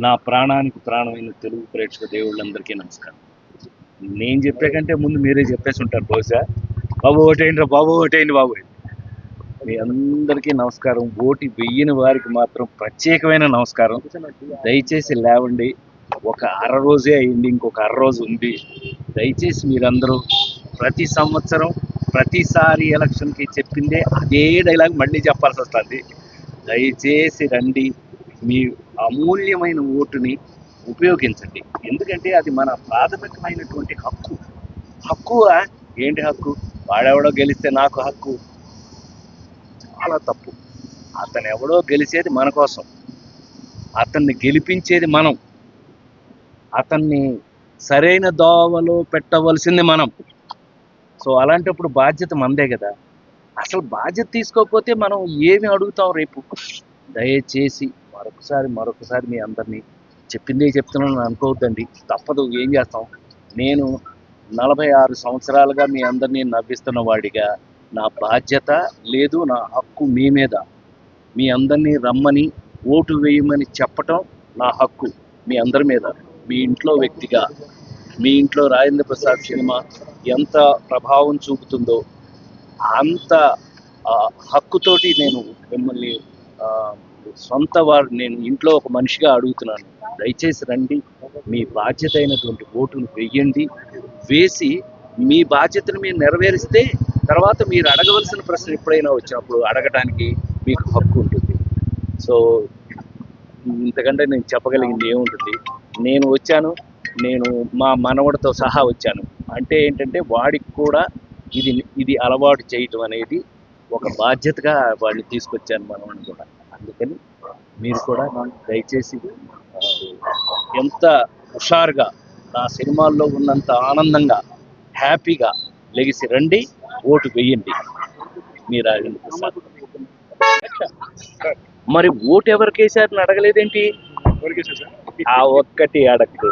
నా ప్రాణానికి ప్రాణమైన తెలుగు ప్రేక్షక దేవుళ్ళందరికీ నమస్కారం. నేను చెప్పే కంటే ముందు మీరే చెప్పేసి ఉంటారు బహుశా. బాబు ఓటేయండి రా బాబు ఓటేయండి బాబు. మీ అందరికీ నమస్కారం. ఓటు వెయ్యని వారికి మాత్రం ప్రత్యేకమైన నమస్కారం. దయచేసి లేవండి. ఒక అర రోజే అయింది ఇంకొక అర రోజు ఉంది. దయచేసి మీరందరూ ప్రతి సంవత్సరం ప్రతిసారి ఎలక్షన్కి చెప్పిందే అదే డైలాగ్ మళ్ళీ చెప్పాల్సి వస్తుంది. దయచేసి రండి. మీ అమూల్యమైన ఓటుని ఉపయోగించండి. ఎందుకంటే అది మన ప్రాథమికమైనటువంటి హక్కు. హక్కు ఏంటి హక్కు? వాడెవడో గెలిస్తే నాకు హక్కు. చాలా తప్పు. అతను ఎవడో గెలిచేది మన కోసం. అతన్ని గెలిపించేది మనం. అతన్ని సరైన దోవలో పెట్టవలసింది మనం. సో అలాంటప్పుడు బాధ్యత మనదే కదా. అసలు బాధ్యత తీసుకోకపోతే మనం ఏమి అడుగుతాం రేపు? దయచేసి మరొకసారి మరొకసారి మీ అందరినీ చెప్పిందే చెప్తున్నాను అనుకోవద్దండి. తప్పదు ఏం చేస్తాం? నేను నలభై ఆరు సంవత్సరాలుగా మీ అందరినీ నవ్విస్తున్న వాడిగా నా బాధ్యత లేదు నా హక్కు మీ మీద. మీ అందరినీ రమ్మని ఓటు వేయమని చెప్పటం నా హక్కు మీ అందరి మీద. మీ ఇంట్లో వ్యక్తిగా మీ ఇంట్లో రాజేంద్ర ప్రసాద్ సినిమా ఎంత ప్రభావం చూపుతుందో అంత హక్కుతోటి నేను మిమ్మల్ని సొంత వారు నేను ఇంట్లో ఒక మనిషిగా అడుగుతున్నాను దయచేసి రండి మీ బాధ్యత అయినటువంటి ఓటును వెయ్యండి వేసి మీ బాధ్యతను మీరు నెరవేరిస్తే తర్వాత మీరు అడగవలసిన ప్రశ్న ఎప్పుడైనా వచ్చినప్పుడు అడగటానికి మీకు హక్కు ఉంటుంది. సో ఇంతకంటే నేను చెప్పగలిగింది ఏముంటుంది? నేను వచ్చాను నేను మా మనవడితో సహా వచ్చాను. అంటే ఏంటంటే వాడికి కూడా ఇది ఇది అలవాటు చేయటం అనేది ఒక బాధ్యతగా వాడిని తీసుకొచ్చాను మనవడిని కూడా. అందుకని మీరు కూడా దయచేసి ఎంత హుషారుగా నా సినిమాల్లో ఉన్నంత ఆనందంగా హ్యాపీగా లెగిసి రండి ఓటు వేయండి. మీరు మరి ఓటు ఎవరికి వేశారని అడగలేదేంటి? ఆ ఒక్కటి అడగదు